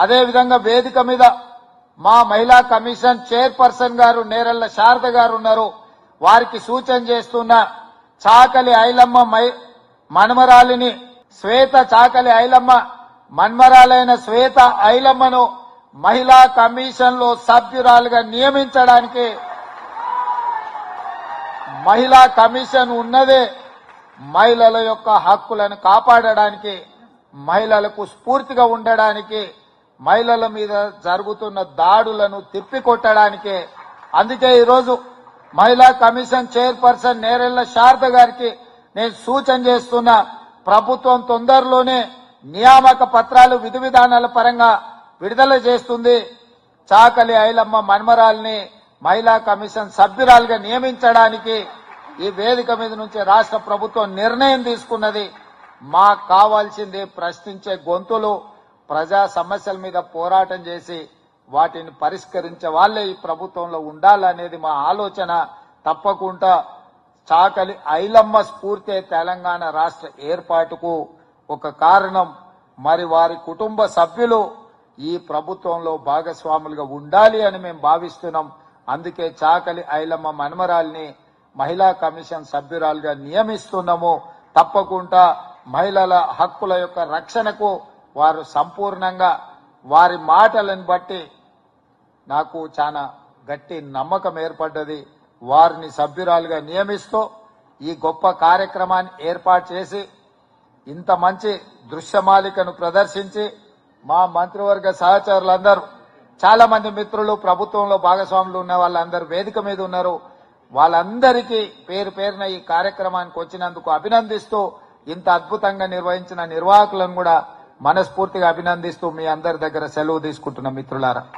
అదేవిధంగా వేదిక మీద మా మహిళా కమిషన్ చైర్పర్సన్ గారు నేరల్ల శారద గారు ఉన్నారు. వారికి సూచన చేస్తున్న చాకలి ఐలమ్మ మై- మన్మరాలిని శ్వేత చాకలి ఐలమ్మ మన్మరాలైన శ్వేత ఐలమ్మను మహిళా కమిషన్లో సభ్యురాలుగా నియమించడానికి మహిళా కమిషన్ ఉన్నదే మహిళల యొక్క హక్కులను కాపాడడానికి మహిళలకు స్ఫూర్తిగా ఉండడానికి మహిళల మీద జరుగుతున్న దాడులను తిప్పికొట్టడానికి. అందుకే ఈరోజు మహిళా కమిషన్ చైర్పర్సన్ నేరెళ్ళ శారద గారికి నేను సూచన చేస్తున్న ప్రభుత్వం తొందరలోనే నియామక పత్రాలు విధి విధానాల పరంగా విడుదల చేస్తుంది. చాకలి ఐలమ్మ మన్మరాల్ని మహిళా కమిషన్ సభ్యురాలుగా నియమించడానికి ఈ వేదిక మీద నుంచి రాష్ట్ర ప్రభుత్వం నిర్ణయం తీసుకున్నది. మాకు కావాల్సింది ప్రశ్నించే గొంతులు ప్రజా సమస్యల మీద పోరాటం చేసి వాటిని పరిష్కరించే వాళ్ళే ఈ ప్రభుత్వంలో ఉండాలనేది మా ఆలోచన. తప్పకుండా చాకలి ఐలమ్మ స్ఫూర్తి తెలంగాణ రాష్ట్ర ఏర్పాటుకు ఒక కారణం. మరి వారి కుటుంబ సభ్యులు ఈ ప్రభుత్వంలో భాగస్వాములుగా ఉండాలి అని మేము భావిస్తున్నాం. అందుకే చాకలి ఐలమ్మ మన్మరాల్ని మహిళా కమిషన్ సభ్యురాలుగా నియమిస్తున్నాము. తప్పకుండా మహిళల హక్కుల యొక్క రక్షణకు వారు సంపూర్ణంగా వారి మాటలను బట్టి నాకు చాలా గట్టి నమ్మకం ఏర్పడ్డది. వారిని సభ్యురాలుగా నియమిస్తూ ఈ గొప్ప కార్యక్రమాన్ని ఏర్పాటు చేసి ఇంత మంచి దృశ్యమాలికను ప్రదర్శించి మా మంత్రివర్గ సహచరులందరూ చాలా మంది మిత్రులు ప్రభుత్వంలో భాగస్వాములు ఉన్న వాళ్ళందరూ వేదిక మీద ఉన్నారు. వాళ్ళందరికీ పేరు పేరున ఈ కార్యక్రమానికి వచ్చినందుకు అభినందిస్తూ ఇంత అద్భుతంగా నిర్వహించిన నిర్వాహకులను కూడా మనస్ఫూర్తిగా అభినందిస్తూ మీ అందరి దగ్గర సెలవు తీసుకుంటున్న మిత్రులారా.